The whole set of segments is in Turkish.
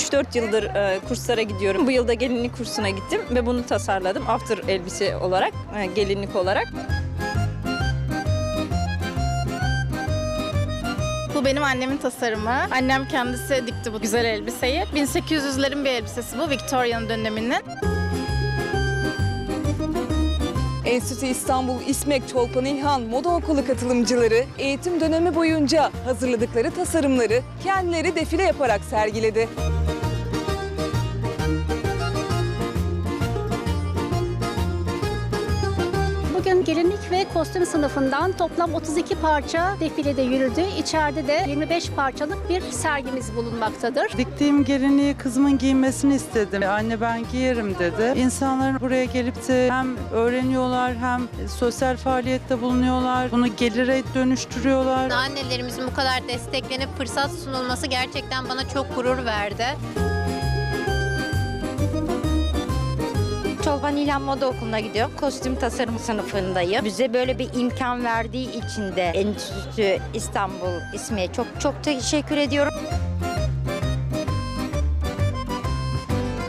3-4 yıldır e, kurslara gidiyorum. Bu yılda gelinlik kursuna gittim ve bunu tasarladım. After elbise olarak, e, gelinlik olarak. Bu benim annemin tasarımı. Annem kendisi dikti bu güzel elbiseyi. 1800'lerin bir elbisesi bu, Victorian döneminin. Enstitü İstanbul İsmek Çolpan İlhan Moda Okulu katılımcıları eğitim dönemi boyunca hazırladıkları tasarımları kendileri defile yaparak sergiledi. Bugün gelinlik ve kostüm sınıfından toplam 32 parça defilede yürüdü. İçeride de 25 parçalık bir sergimiz bulunmaktadır. Diktiğim gelinliği kızımın giymesini istedim. Anne ben giyerim dedi. İnsanların buraya gelip de hem öğreniyorlar hem sosyal faaliyette bulunuyorlar. Bunu gelire dönüştürüyorlar. Annelerimizin bu kadar desteklenip fırsat sunulması gerçekten bana çok gurur verdi. İlhan Moda Okulu'na gidiyorum. Kostüm tasarım sınıfındayım. Bize böyle bir imkan verdiği için de Enstitü İstanbul ismiye çok çok teşekkür ediyorum.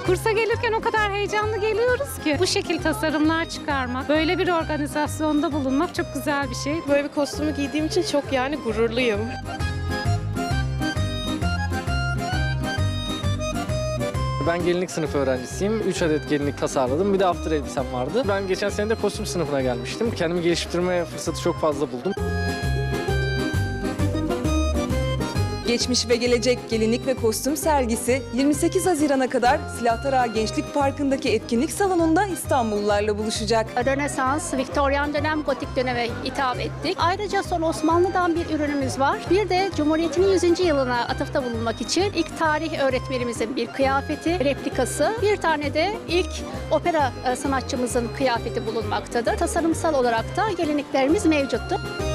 Kursa gelirken o kadar heyecanlı geliyoruz ki bu şekil tasarımlar çıkarmak, böyle bir organizasyonda bulunmak çok güzel bir şey. Böyle bir kostümü giydiğim için çok yani gururluyum. Ben gelinlik sınıfı öğrencisiyim. 3 adet gelinlik tasarladım. Bir de after elbisem vardı. Ben geçen sene de kostüm sınıfına gelmiştim. Kendimi geliştirme fırsatı çok fazla buldum. Geçmiş ve gelecek gelinlik ve kostüm sergisi 28 Haziran'a kadar Silahtara Gençlik Parkı'ndaki etkinlik salonunda İstanbullularla buluşacak. Rönesans, Viktoryan dönem, gotik döneme hitap ettik. Ayrıca son Osmanlı'dan bir ürünümüz var. Bir de Cumhuriyet'in 100. yılına atıfta bulunmak için ilk tarih öğretmenimizin bir kıyafeti, replikası. Bir tane de ilk opera e, sanatçımızın kıyafeti bulunmaktadır. Tasarımsal olarak da gelinliklerimiz mevcuttur.